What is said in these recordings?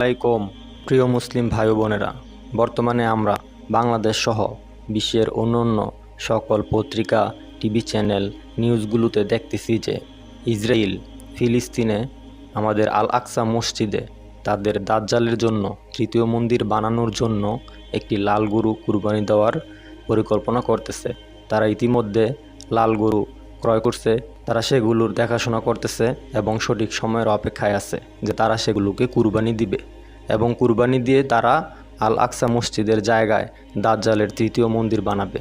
আলাইকুম, প্রিয় মুসলিম ভাই বোনেরা বর্তমানে আমরা বাংলাদেশ সহ বিশ্বের অন্যান্য সকল পত্রিকা, টিভি চ্যানেল, নিউজগুলোতে দেখতেছি যে ইসরায়েল, ফিলিস্তিনে, আমাদের আল আকসা মসজিদে তাদের দাজ্জালের জন্য তৃতীয় মন্দির বানানোর জন্য একটি লাল গরু কুরবানি দেওয়ার পরিকল্পনা করতেছে। তারা ইতিমধ্যে লাল গরু ক্রয় করছে, তারা সেগুলোর দেখাশোনা করতেছে এবং সঠিক সময়ের অপেক্ষায় আছে যে তারা সেগুলোকে কুরবানি দিবে এবং কুরবানি দিয়ে তারা আল আকসা মসজিদের জায়গায় দাজ্জালের তৃতীয় মন্দির বানাবে।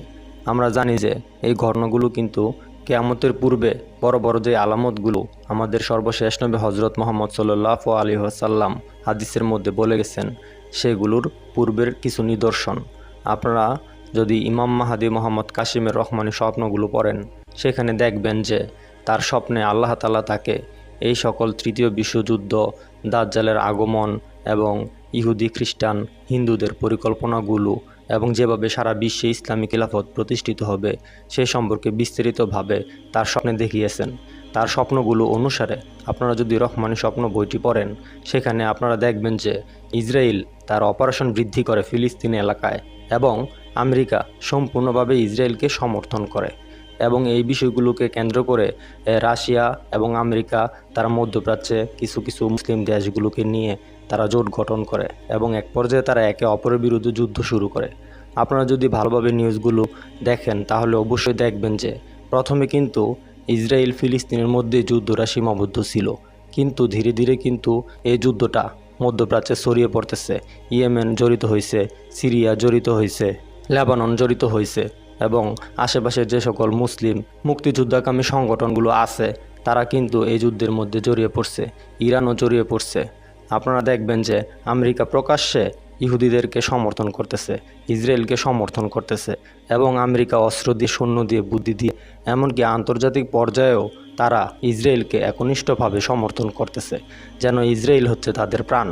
আমরা জানি যে এই ঘটনাগুলো কিন্তু কেয়ামতের পূর্বে বড় বড় যে আলামতগুলো আমাদের সর্বশেষ নবী হজরত মোহাম্মদ সাল্লাহ আলী আসাল্লাম হাদিসের মধ্যে বলে গেছেন, সেগুলোর পূর্বের কিছু নিদর্শন। আপনারা যদি ইমাম মাহাদি মোহাম্মদ কাশিমের রহমানি স্বপ্নগুলো পড়েন সেখানে দেখবেন যে তার স্বপ্নে আল্লাহ তালা তাকে এই সকল তৃতীয় বিশ্বযুদ্ধ, দাজ্জালের আগমন এবং ইহুদি, খ্রিস্টান, হিন্দুদের পরিকল্পনাগুলো এবং যেভাবে সারা বিশ্বে ইসলামী খিলাফত প্রতিষ্ঠিত হবে সে সম্পর্কে বিস্তারিতভাবে তার স্বপ্নে দেখিয়েছেন। তার স্বপ্নগুলো অনুসারে আপনারা যদি রহমানি স্বপ্ন বইটি পড়েন, সেখানে আপনারা দেখবেন যে ইসরায়েল তার অপারেশন বৃদ্ধি করে ফিলিস্তিন এলাকায় এবং আমেরিকা সম্পূর্ণভাবে ইসরায়েলকে সমর্থন করে। এবং এই বিষয়গুলোকে কেন্দ্র করে রাশিয়া এবং আমেরিকা তারা মধ্যপ্রাচ্যে কিছু কিছু মুসলিম দেশগুলোকে নিয়ে তারা জোট গঠন করে এবং এক পর্যায়ে তারা একে অপরের বিরুদ্ধে যুদ্ধ শুরু করে। আপনারা যদি ভালোভাবে নিউজগুলো দেখেন, তাহলে অবশ্যই দেখবেন যে, প্রথমে কিন্তু ইসরায়েল ফিলিস্তিনের মধ্যে যুদ্ধটা সীমাবদ্ধ ছিল। কিন্তু ধীরে ধীরে কিন্তু এই যুদ্ধটা মধ্যপ্রাচ্যে ছড়িয়ে পড়তেছে। ইয়েমেন জড়িত হয়েছে, সিরিয়া জড়িত হয়েছে, লেবানন জড়িত হয়েছে। এবং আশেপাশের যে সকল মুসলিম মুক্তিযুদ্ধাকামী সংগঠনগুলো আছে, তারা কিন্তু এই যুদ্ধের মধ্যে জড়িয়ে পড়ছে, ইরানও জড়িয়ে পড়ছে। আপনারা দেখবেন যে আমেরিকা প্রকাশ্যে ইহুদিদেরকে সমর্থন করতেছে, ইসরায়েলকে সমর্থন করতেছে এবং আমেরিকা অস্ত্র দিয়ে, সৈন্য দিয়ে, বুদ্ধি দিয়ে, এমনকি আন্তর্জাতিক পর্যায়েও তারা ইসরায়েলকে একনিষ্ঠভাবে সমর্থন করতেছে, যেন ইসরায়েল হচ্ছে তাদের প্রাণ।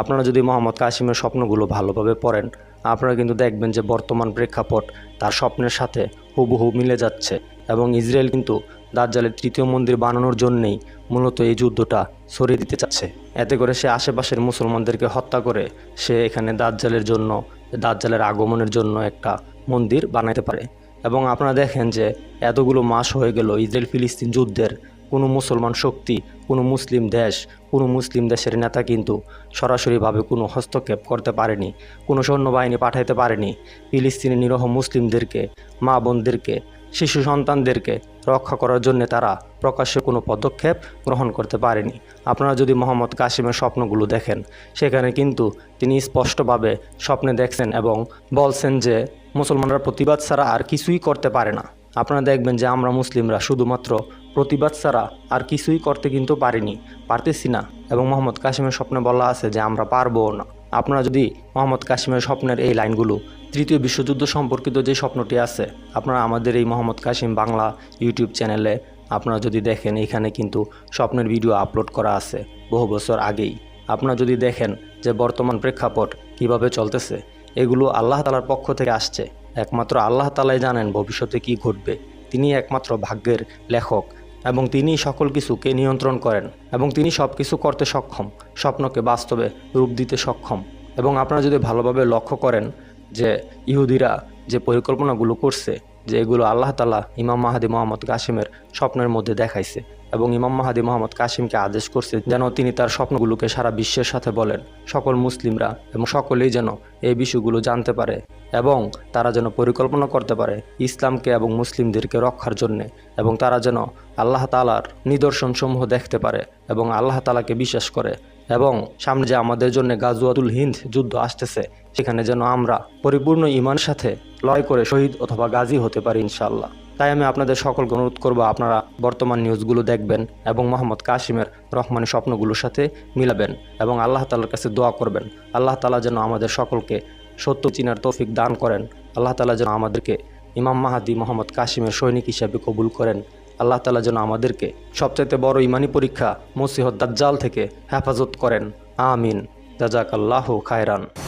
আপনারা যদি মোহাম্মদ কাসিমের স্বপ্নগুলো ভালোভাবে পড়েন, আপনারা কিন্তু দেখবেন যে বর্তমান প্রেক্ষাপট তার স্বপ্নের সাথে হুবহু মিলে যাচ্ছে এবং ইসরায়েল কিন্তু দাজ্জালের তৃতীয় মন্দির বানানোর জন্যেই মূলত এই যুদ্ধটা সরিয়ে দিতে চাচ্ছে। এতে করে সে আশেপাশের মুসলমানদেরকে হত্যা করে সে এখানে দাজ্জালের জন্য, দাজ্জালের আগমনের জন্য একটা মন্দির বানাতে পারে। এবং আপনারা দেখেন যে এতগুলো মাস হয়ে গেল ইসরায়েল ফিলিস্তিন যুদ্ধের কোনো মুসলমান শক্তি, কোনো মুসলিম দেশ, কোনো মুসলিম দেশের নেতা কিন্তু সরাসরিভাবে কোনো হস্তক্ষেপ করতে পারেনি, কোনো সৈন্যবাহিনী পাঠাইতে পারেনি। ফিলিস্তিনি নিরহ মুসলিমদেরকে, মা বোনদেরকে, শিশু সন্তানদেরকে রক্ষা করার জন্য তারা প্রকাশ্যে কোনো পদক্ষেপ গ্রহণ করতে পারেনি। আপনারা যদি মোহাম্মদ কাসিমের স্বপ্নগুলো দেখেন, সেখানে কিন্তু তিনি স্পষ্টভাবে স্বপ্নে দেখছেন এবং বলছেন যে, মুসলমানরা প্রতিবাদ ছাড়া আর কিছুই করতে পারে না। আপনারা দেখবেন যে আমরা মুসলিমরা শুধুমাত্র প্রতিবাদ ছাড়া আর কিছুই করতে কিন্তু পারিনি, পারতেছি না। এবং মোহাম্মদ কাশিমের স্বপ্নে বলা আছে যে আমরা পারবও না। আপনারা যদি মোহাম্মদ কাশিমের স্বপ্নের এই লাইনগুলো, তৃতীয় বিশ্বযুদ্ধ সম্পর্কিত যে স্বপ্নটি আছে, আপনারা আমাদের এই মোহাম্মদ কাশিম বাংলা ইউটিউব চ্যানেলে আপনারা যদি দেখেন, এখানে কিন্তু স্বপ্নের ভিডিও আপলোড করা আছে বহু বছর আগেই। আপনারা যদি দেখেন যে বর্তমান প্রেক্ষাপট কীভাবে চলতেছে, এগুলো আল্লাহ তালার পক্ষ থেকে আসছে। একমাত্র আল্লাহ তালাই জানেন ভবিষ্যতে কি ঘটবে। তিনি একমাত্র ভাগ্যের লেখক এবং তিনি সকল কিছুকে নিয়ন্ত্রণ করেন এবং তিনি সব কিছু করতে সক্ষম, স্বপ্নকে বাস্তবে রূপ দিতে সক্ষম। এবং আপনারা যদি ভালোভাবে লক্ষ্য করেন যে ইহুদিরা যে পরিকল্পনাগুলো করছে, যে এগুলো আল্লাহ তালা ইমাম মাহাদি মোহাম্মদ কাসিমের স্বপ্নের মধ্যে দেখাইছে এবং ইমাম মাহাদি মোহাম্মদ কাসিমকে আদেশ করছে যেন তিনি তার স্বপ্নগুলোকে সারা বিশ্বের সাথে বলেন। সকল মুসলিমরা এবং সকলেই যেন এই বিষয়গুলো জানতে পারে এবং তারা যেন পরিকল্পনা করতে পারে ইসলামকে এবং মুসলিমদেরকে রক্ষার জন্যে এবং তারা যেন আল্লাহ তালার নিদর্শনসমূহ দেখতে পারে এবং আল্লাহ তালাকে বিশ্বাস করে এবং সামনে যে আমাদের জন্য গাজুয়াতুল হিন্দ যুদ্ধ আসতেছে, সেখানে যেন আমরা পরিপূর্ণ ইমান সাথে লড়াই করে শহীদ অথবা গাজী হতে পারি ইনশাল্লাহ তাই আমি আপনাদের সকলকে অনুরোধ করব আপনারা বর্তমান নিউজগুলো দেখবেন এবং মোহাম্মদ কাশিমের রহমানি স্বপ্নগুলোর সাথে মিলাবেন এবং আল্লাহ তালার কাছে দোয়া করবেন। আল্লাহ তালা যেন আমাদের সকলকে সত্য চিনার তৌফিক দান করেন। আল্লাহ তালা যেন আমাদেরকে ইমাম মাহাদি মোহাম্মদ কাশিমের সৈনিক হিসাবে কবুল করেন। আল্লাহ তালা যেন আমাদেরকে সবচাইতে বড় ইমানি পরীক্ষা মসিহত দাজ্জাল থেকে হেফাজত করেন। আমিন। জাজাক আল্লাহ খায়রান।